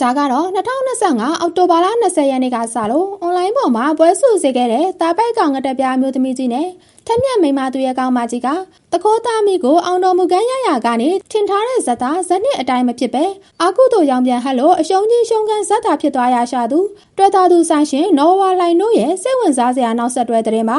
ဒါကတော့2025အောက်တိုဘာလ20ရက်နေ့ကစလို့အွန်လိုင်းပေါ်မှာပွဲစုစေခဲ့တဲ့တာပိုက်ကောင်ငတက်ပြားမျိုးသမီးကြီးနဲ့ထက်မြက်မိန်းမသူရဲ့ကောင်မကြီးကတခိုးသားမိကိုအောင်တော်မူကန်းရရကနေထင်ထားတဲ့ဇက်သားဇက်နှစ်အတိုင်းမဖြစ်ပဲအာကုတို့ရောင်ပြန်ဟက်လို့အရှုံးကြီးရှုံးကန်ဇက်တာဖြစ်သွားရရှာသူတွေ့တာသူဆိုင်ရှင်နော်ဝါလိုင်တို့ရဲ့စိတ်ဝင်စားစရာနောက်ဆက်တွဲတဲ့မှာ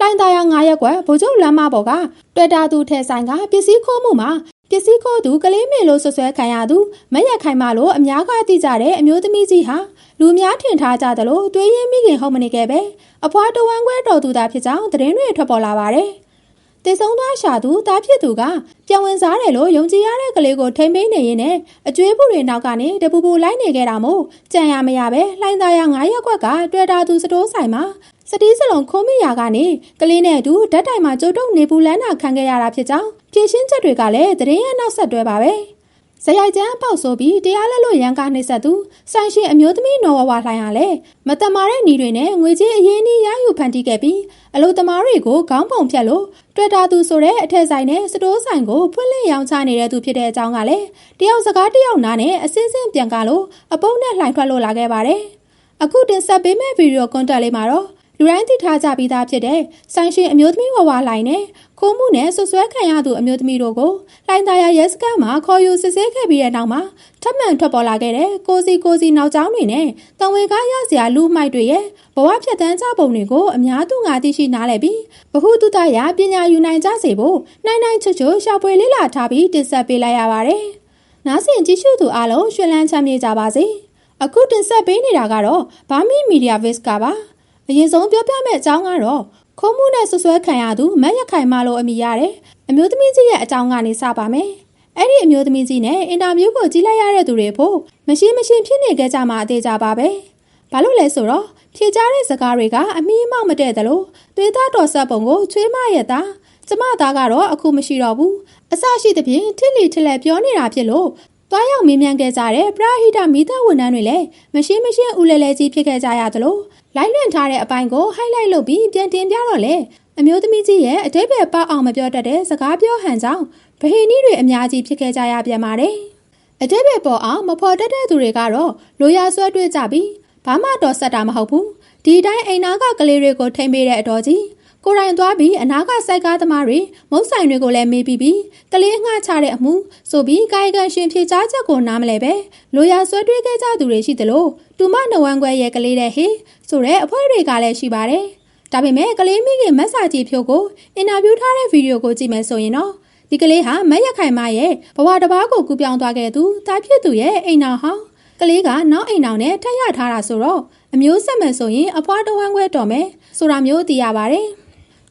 လိုင်းသားရ9ရက်ကွယ်ဗိုလ်ချုပ်လမ်းမပေါ်ကတွေ့တာသူထဲဆိုင်ကပစ္စည်းခိုးမှုမှာ ပစ္စည်းခိုးသူကလေးမေလို့ဆွဆွဲခံရသူမရက်ခိုင်မလို့အများကသိကြတဲ့အမျိုးသမီးကြီးဟာလူများထင်ထားကြသလိုသွေးရင်းမိခင်ဟုတ်မနေခဲ့ပဲအဖွားတဝမ်းခွဲတော်သူသားဖြစ်ကြောင်းသတင်းတွေထွက်ပေါ်လာပါတယ်။တည်ဆုံးသွားရှာသူတားဖြစ်သူကပြောင်းဝင်စားတယ်လို့ယုံကြည်ရတဲ့ကလေးကိုထိမ့်သိမ်းနေရင်းနဲ့အကျွေးဘူးတွေနောက်ကနေတပူပူလိုက်နေခဲ့တာမို့ကြံရမရပဲလှိုင်းသားရ9ရက်ကွက်ကတွေ့တာသူစတိုးဆိုင်မှာစတီးစလုံးခုံးမိရာကနေကလေးနဲ့အတူဓာတ်တိုင်မှာကြိုးတုံနေပူလန်းတာခံခဲ့ရတာဖြစ်ကြောင်း ဖြည့်ရှင်းချက်တွေကလည်းသတင်းရဲ့နောက်ဆက်တွဲပါပဲဇယိုက်ကျန်းပေါက်ဆိုပြီးတရားလက်လို့ရန်ကားနှိပ်စက်သူဆိုင်ရှင်အမျိုးသမီးနော်ဝဝလှိုင်းရလဲမတမာတဲ့ညီတွေနဲ့ငွေကြေးအရင်းအနှီးရယူဖန်တီးခဲ့ပြီးအလို့သမားတွေကိုခေါင်းပုံဖြတ်လို့တွေ့တာသူဆိုတဲ့အထက်ဆိုင်နဲ့စတိုးဆိုင်ကိုဖွင့်လှစ်ရောင်းချနေတဲ့သူဖြစ်တဲ့အကြောင်းကလည်းတယောက်စကားတယောက်နားနဲ့အစင်းစင်းပြန်ကားလို့အပုံနဲ့လှိုင်ထွက်လို့လာခဲ့ပါတယ်အခုတင်ဆက်ပေးမယ့်ဗီဒီယိုကွန်တက်လေးမှာတော့လူတိုင်းသိထားကြပြီးသားဖြစ်တဲ့ဆိုင်ရှင်အမျိုးသမီးဝဝလှိုင်နဲ့ ခိုးမှုနဲ့ဆွဆွဲခံရသူအမျိုးသမီးတို့ကိုလှိုင်သာယာရဲစခန်းမှာခေါ်ယူစစ်ဆေးခဲ့ပြီးတဲ့နောက်မှာထပ်မံထွက်ပေါ်လာခဲ့တဲ့ကိုစီကိုစီနောက်ကျောင်းတွေနဲ့တံဝေကားရစရာလူမိုက်တွေရဲ့ဘဝဖြတ်တန်းကြပုံတွေကိုအများသူငါသိရှိနားလည်ပြီးဘ ഹു တုတရာပညာယူနိုင်ကြစေဖို့နိုင်နိုင်ချွတ်ချွတ်ရှာဖွေလေးလာထားပြီးတင်ဆက်ပေးလိုက်ရပါတယ်။နားဆင်ကြည့်ရှုသူအားလုံးရှင်လန်းချမ်းမြေ့ကြပါစေ။အခုတင်ဆက်ပေးနေတာကတော့ဘာမီမီဒီယာဗစ်ကပါ။ အရင်ဆုံးပြောပြမယ့်အကြောင်းကတော့ခုံးမှုနဲ့ဆွဆွဲခံရသူမက်ရခိုင်မလို့အမိရတယ်အမျိုးသမီးကြီးရဲ့အကြောင်းကနေစပါမယ်အဲ့ဒီအမျိုးသမီးကြီးနဲ့အင်တာဗျူးကိုကြည့်လိုက်ရတဲ့သူတွေဖို့မရှိမရှိဖြစ်နေကြကြမှာအသေးကြပါပဲဘာလို့လဲဆိုတော့ဖြေကြတဲ့စကားတွေကအမီးမောက်မတဲ့သလိုသွေးသားတော်ဆက်ပုံကိုချွေးမရဲ့သားကျမသားကတော့အခုမရှိတော့ဘူးအစရှိသဖြင့်ထစ်လီထလက်ပြောနေတာဖြစ်လို့တွားရောက်မေးမြန်းခဲ့ကြတဲ့ပရာဟိတမိသားဝန်ထမ်းတွေလည်းမရှိမရှိဦးလဲလဲကြီးဖြစ်ခဲ့ကြရသလို လိုက်လွင့်ထားတဲ့အပိုင်းကို highlight လုပ်ပြီးပြန်တင်ပြတော့လေအမျိုးသမီးကြီးရဲ့အတိတ်ပဲပေါအောင်မပြောတတ်တဲ့စကားပြောဟန်ကြောင့်ဗဟိနီတွေအများကြီးဖြစ်ခဲ့ကြရပြန်ပါတယ်အတိတ်ပဲပေါ်အောင်မဖော်တတ်တဲ့သူတွေကတော့လိုရာဆွဲတွေ့ကြပြီးဘာမှတော့ဆက်တာမဟုတ်ဘူးဒီတိုင်းအိမ်နာကကလေးတွေကိုထိမ့်ပေးတဲ့အတော်ကြီး ကိုရိုင်းသွားပြီးအနာကစိုက်ကားသမားတွေမုတ်ဆိုင်တွေကိုလည်းမေးပြီးပြီးကလေးငှချတဲ့အမှုဆိုပြီးကာယကံရှင်ဖြေချချက်ကိုနားမလဲပဲလိုရာဆွဲတွေးခဲ့ကြသူတွေရှိသလိုတူမနဝန်းခွဲရဲ့ကလေးတဲ့ဟေဆိုတဲ့အဖွဲတွေကလည်းရှိပါတယ်ဒါပေမဲ့ကလေးမိခင်မက်ဆာကြီးဖြိုးကိုအင်တာဗျူးထားတဲ့ဗီဒီယိုကိုကြည့်မယ်ဆိုရင်တော့ဒီကလေးဟာမက်ရခိုင်မရဲ့ဘဝတစ်ပါးကိုကူပြောင်းသွားခဲ့သူတာဖြစ်သူရဲ့အိမ်နာဟောင်းကလေးကနောက်အိမ်အောင်နဲ့ထက်ရထားတာဆိုတော့အမျိုးဆက်မယ်ဆိုရင်အဖွားတဝမ်းခွဲတော်မယ်ဆိုတာမျိုးသိရပါတယ်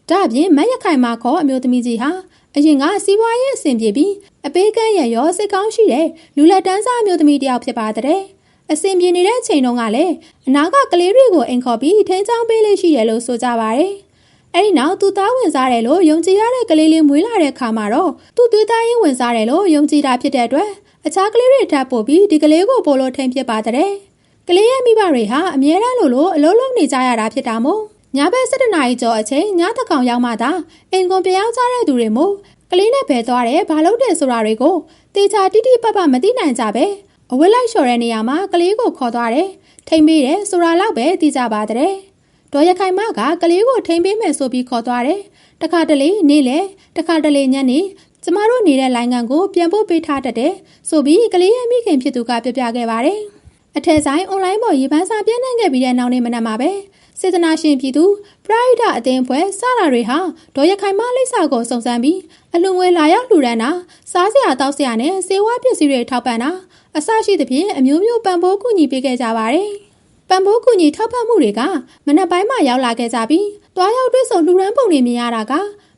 ဒါအပြင်မက်ရခိုင်မခေါ်အမျိုးသမီးကြီးဟာအရင်ကစီးပွားရေးအဆင်ပြေပြီးအပေးကမ်းရရောစိတ်ကောင်းရှိတဲ့လူလက်တန်းစားအမျိုးသမီးတစ်ယောက်ဖြစ်ပါတဲ့အဆင်ပြေနေတဲ့အချိန်တုန်းကလည်းအနာကကလေးတွေကိုအိမ်ခေါ်ပြီးထိန်းချောင်းပေးလေးရှိရလို့ဆိုကြပါတယ်အဲ့ဒီနောက်သူသားဝင်စားတယ်လို့ယုံကြည်ရတဲ့ကလေးလေးမွေးလာတဲ့ခါမှာတော့သူ့သွေးသားရင်းဝင်စားတယ်လို့ယုံကြည်တာဖြစ်တဲ့အတွက်အခြားကလေးတွေထပ်ပို့ပြီးဒီကလေးကိုပို့လို့ထိန်ဖြစ်ပါတဲ့ကလေးရဲ့မိဘတွေဟာအမြဲတမ်းလိုလိုအလုံးလုံးနေကြရတာဖြစ်တာမို့ ညဘက်7နာရီကျော်အချိန်ညတကောင်ရောက်မှသာအိမ်ကုန်ပြောင်းကြတဲ့သူတွေမို့ကလေးနဲ့ဘယ်သွားတယ်ဘာလုပ်တယ်ဆိုတာတွေကိုတေချာတိတိပပမသိနိုင်ကြပဲအဝတ်လိုက်လျှော်တဲ့နေရာမှာကလေးကိုခေါ်သွားတယ်ထိမ့်ပေးတယ်ဆိုတာလောက်ပဲသိကြပါတဲ့ဒေါ်ရခိုင်မကကလေးကိုထိမ့်ပေးမယ်ဆိုပြီးခေါ်သွားတယ်တခါတလေနေ့လေတခါတလေညနေကျမတို့နေတဲ့လိုင်းကန်ကိုပြန်ပို့ပေးထားတတ်တယ်ဆိုပြီးကလေးရဲ့မိခင်ဖြစ်သူကပြပြခဲ့ပါတယ်အထက်ဆိုင်အွန်လိုင်းပေါ်ရေပန်းစာပြန့်နှံ့ခဲ့ပြီးတဲ့နောက်နေ့မနက်မှာပဲ စေတနာရှင်ပြည်သူပရိုက်တာအသင်းဖွဲ့စတာတွေဟာဒေါ်ရခိုင်မလိပ်စာကိုစုံစမ်းပြီးအလူငွေလာရောက်လှူဒန်းတာစားစရာတောက်စရာနဲ့စေဝါပစ္စည်းတွေထောက်ပံ့တာအစရှိသဖြင့်အမျိုးမျိုးပံ့ပိုးကူညီပေးခဲ့ကြပါတယ်။ပံ့ပိုးကူညီထောက်ပံ့မှုတွေကမနက်ပိုင်းမှာရောက်လာခဲ့ကြပြီးတွားရောက်တွေ့ဆုံလှူဒန်းပုံတွေမြင်ရတာက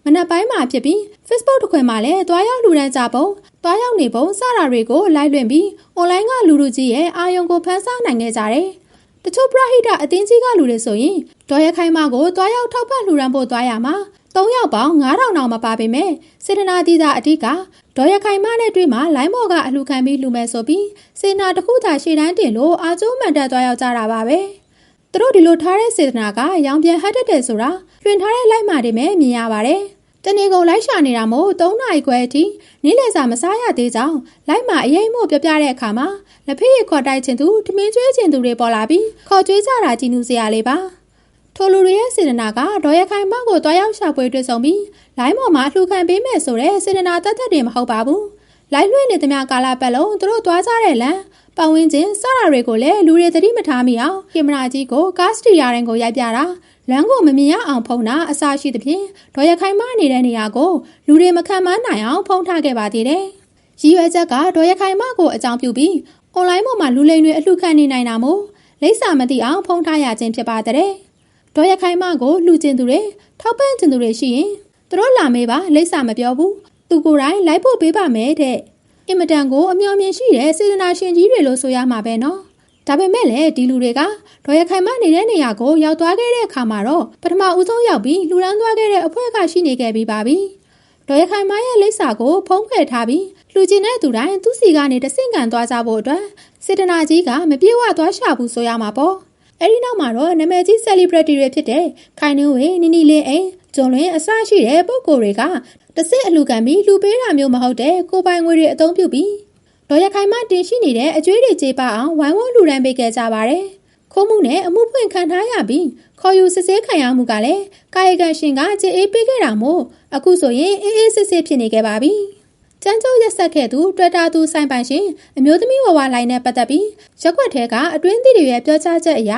မနက်ပိုင်းမှာဖြစ်ပြီး Facebook တစ်ခွင်မှာလည်းတွားရောက်လှူဒန်းကြပုံတွားရောက်နေပုံစတာတွေကိုလိုက်လွင့်ပြီး online ကလူလူကြီးရဲ့အာယုံကိုဖန်ဆနိုင်ခဲ့ကြတယ်။ တချို့ပရဟိတအသင်းကြီးကလူတွေဆိုရင်ဒေါ်ရခိုင်မကိုတွားရောက်ထောက်ပံ့လှူဒန်းဖို့တွားရမှာ၃ယောက်ပေါင်း9000တောင်မပါပေမဲ့စေတနာတိသာအဓိကဒေါ်ရခိုင်မနဲ့တွေ့မှလိုင်းမော်ကအလှခံပြီးလှူမယ်ဆိုပြီးစေနာတစ်ခုသာရှေ့တန်းတင်လို့အာကျိုးမှန်တက်သွားရောက်ကြတာပါပဲသူတို့ဒီလိုထားတဲ့စေတနာကရောင်ပြန်ဟတ်တက်တယ်ဆိုတာတွင်ထားတဲ့လိုက်မာတွေမဲ့မြင်ရပါတယ် တနေကုန်လိုက်ရှာနေတာမို့၃နာရီခွဲအထိနေ့လယ်စာမစားရသေးကြောင်းလိုက်မှာအရေးမို့ပြပြတဲ့အခါမှာလက်ဖေးရခေါ်တိုက်ခြင်းသူထမင်းကျွေးခြင်းသူတွေပေါ်လာပြီးခေါ်ကျွေးကြတာကြည်နူးစရာလေးပါထိုလူတွေရဲ့စေတနာကဒေါ်ရခိုင်မောင်ကိုတွားရောက်ရှာဖွေတွေ့ဆုံပြီးလိုင်းပေါ်မှာလှူခံပေးမယ်ဆိုတဲ့စေတနာတတ်တတ်တွေမဟုတ်ပါဘူးလိုက်လွှင့်နေသမျှကာလပတ်လုံးသူတို့တွားကြတဲ့လမ်း ပတ်ဝန်းကျင်စတာတွေကိုလည်းလူတွေသတိမထားမိအောင်ကင်မရာကြီးကိုကားစတီယာရင်ကိုရိုက်ပြတာလမ်းကိုမမြင်ရအောင်ဖုံးတာအစရှိသဖြင့်ဒေါ်ရခိုင်မနေတဲ့နေရာကိုလူတွေမခံမနိုင်အောင်ဖုံးထားခဲ့ပါသေးတယ်။ရည်ရွယ်ချက်ကဒေါ်ရခိုင်မကိုအကြောင်းပြုပြီးအွန်လိုင်းပေါ်မှာလူလိမ်တွေအလှခံနေနိုင်တာမို့လိပ်စာမသိအောင်ဖုံးထားရခြင်းဖြစ်ပါတဲ့။ဒေါ်ရခိုင်မကိုလှူကျင်သူတွေထောက်ပံ့ကျင်သူတွေရှိရင်သူတို့လာမေးပါလိပ်စာမပြောဘူး။သူကိုယ်တိုင်လိုက်ဖို့ပေးပါမယ်တဲ့အ င်မတန်ကိုအမျှော်မြင်ရှိတဲ့စေတနာရှင်ကြီးတွေလို့ဆိုရမှာပဲနော်။ဒါပေမဲ့လည်းဒီလူတွေကဒေါ်ရခိုင်မနေတဲ့နေရာကိုရောက်သွားခဲ့တဲ့အခါမှာတော့ပထမဦးဆုံးရောက်ပြီးလူရန်သွားခဲ့တဲ့အဖွဲ့ကရှိနေခဲ့ပြီးပါပြီ။ဒေါ်ရခိုင်မရဲ့လိပ်စာကိုဖုံးဖယ်ထားပြီးလူကျင်တဲ့သူတိုင်းသူ့စီကနေတဆင့်ကန်သွားကြဖို့အတွက်စေတနာကြီးကမပြေဝသွားရှာဘူးဆိုရမှာပေါ့။အဲဒီနောက်မှာတော့နာမည်ကြီး celebrity တွေဖြစ်တဲ့ခိုင်နှင်းဝေနီနီလင်းအိမ် ဂျွန်လွင်အစရှိတဲ့ပုဂ္ဂိုလ်တွေကတဆင့်အလူခံပြီးလူပေးတာမျိုးမဟုတ်တဲ့ကိုပိုင်ငွေတွေအသုံးပြုပြီးဒေါ်ရခိုင်မတင်ရှိနေတဲ့အကျွေးတွေကြေးပအောင်ဝိုင်းဝန်းလူရန်ပေးခဲ့ကြပါတယ်။ခိုးမှုနဲ့အမှုဖွင့်ခံထားရပြီးခေါ်ယူစစ်ဆေးခံရမှုကလည်းကာယကံရှင်ကကြေးအေးပေးခဲ့တာမို့အခုဆိုရင်အေးအေးစစ်စစ်ဖြစ်နေခဲ့ပါပြီ။ကျန်းကျုပ်ရက်ဆက်ခဲ့သူတွေ့တာသူဆိုင်ပိုင်ရှင်အမျိုးသမီးဝဝလိုင်းနဲ့ပတ်သက်ပြီးရက်ွက်ထဲကအတွင်းသီးတွေရဲ့ပြောကြားချက်အရ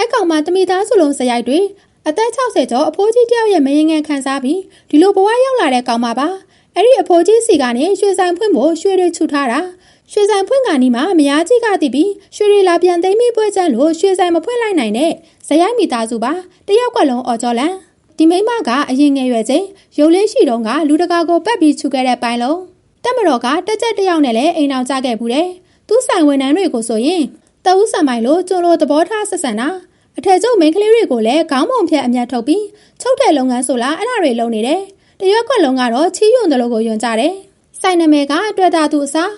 အကောင်မှတမိသားစုလုံးစရိုက်တွေ အသက်60ကျော်အဖိုးကြီးတယောက်ရဲ့မရင်ငယ်ခံစားပြီးဒီလိုဘဝရောက်လာတဲ့ကောင်မပါအဲ့ဒီအဖိုးကြီးစီကနေရွှေဆိုင်ဖွင့်ဖို့ရွှေတွေချူထားတာရွှေဆိုင်ဖွင့်ကနီးမှာမယားကြီးကတည်ပြီးရွှေတွေလာပြန်သိမ်းပြီးပွဲချမ်းလို့ရွှေဆိုင်မဖွင့်လိုက်နိုင်တဲ့ဇယိုက်မိသားစုပါတယောက်ကလုံးအော်ကြော်လန်ဒီမိမကအရင်ငယ်ရွယ်ချင်းရုပ်လေးရှိတုန်းကလူတကာကိုပတ်ပြီးချူခဲ့တဲ့ပိုင်းလုံးတက်မတော်ကတက်ချက်တယောက်နဲ့လည်းအိမ်အောင်ကြခဲ့ဘူးတဲ့သူ့ဆိုင်ဝန်ထမ်းတွေကိုဆိုရင်တအူးဆံမိုင်လို့ကျွန်းလိုသဘောထားဆက်ဆံတာ အထက်ကျုပ်မိန်းကလေးတွေကိုလည်းခေါင်းပုံဖြတ်အမြတ်ထုတ်ပြီးချုပ်တဲ့လုပ်ငန်းဆိုလားအဲ့ဒါတွေလုပ်နေတယ်တရွက်ခွက်လုံးကတော့ချီးယွန်တယ်လို့ကိုယွန်ကြတယ်ဆိုင်နာမည်ကတွေ့တာသူအစား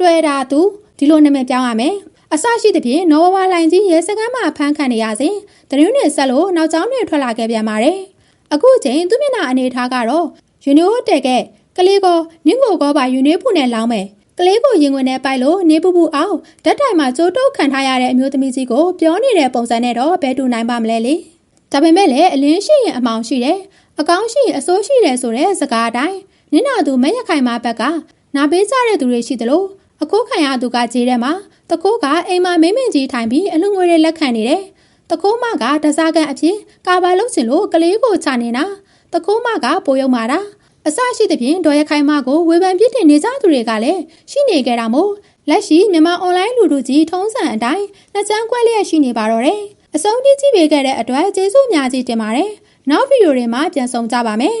တွေ့တာသူဒီလိုနာမည်ပြောင်းရမယ်အစရှိသဖြင့်နော်ဝဝလိုင်းကြီးရဲစခန်းမှာဖမ်းခံနေရစဉ်တရင်းတွေဆက်လို့နောက်ကျောင်းတွေထွက်လာခဲ့ပြန်ပါတယ်အခုချိန်သူမျက်နှာအနေထားကတော့ယူနီယိုတဲကကလေးကနင်းကိုကောပါယူနီဖူနဲ့လောင်းမယ် ကလေးကိုရင်ဝင်နဲ့ပိုက်လို့နေပူပူအောင်ဓာတ်တိုင်မှာကြိုးတုပ်ခံထားရတဲ့အမျိုးသမီးကြီးကိုပြောနေတဲ့ပုံစံနဲ့တော့ဘယ်တူနိုင်ပါမလဲလေဒါပေမဲ့လည်းအလင်းရှိရင်အမောင်ရှိတယ်အကောင်းရှိရင်အစိုးရှိတယ်ဆိုတဲ့စကားအတိုင်းနင်းနာသူမရခိုင်မဘက်ကနာပေးကြတဲ့သူတွေရှိသလိုအကိုခံရသူကခြေထဲမှာတကိုးကအိမ်မှာမိမ့်မင်ကြီးထိုင်ပြီးအလူငွေတွေလက်ခံနေတယ်တကိုးမကတစားကန်အဖြစ်ကာဘာလုတ်ချင်လို့ကလေးကိုချနေတာတကိုးမကပိုယုံမာတာ အစရှိသဖြင့်ဒေါ်ရခိုင်မကိုဝေဖန်ပြစ်တင်နေကြသူတွေကလည်းရှိနေကြတာမို့လက်ရှိမြန်မာအွန်လိုင်းလူလူကြီးထုံးစံအတိုင်းနှစ်ချမ်းကွက်လျက်ရှိနေပါတော့တယ်အဆုံးထိကြည့်ပေးခဲ့တဲ့အတွက်ကျေးဇူးအများကြီးတင်ပါတယ်နောက်ဗီဒီယိုတွေမှာပြန်ဆောင်ကြပါမယ်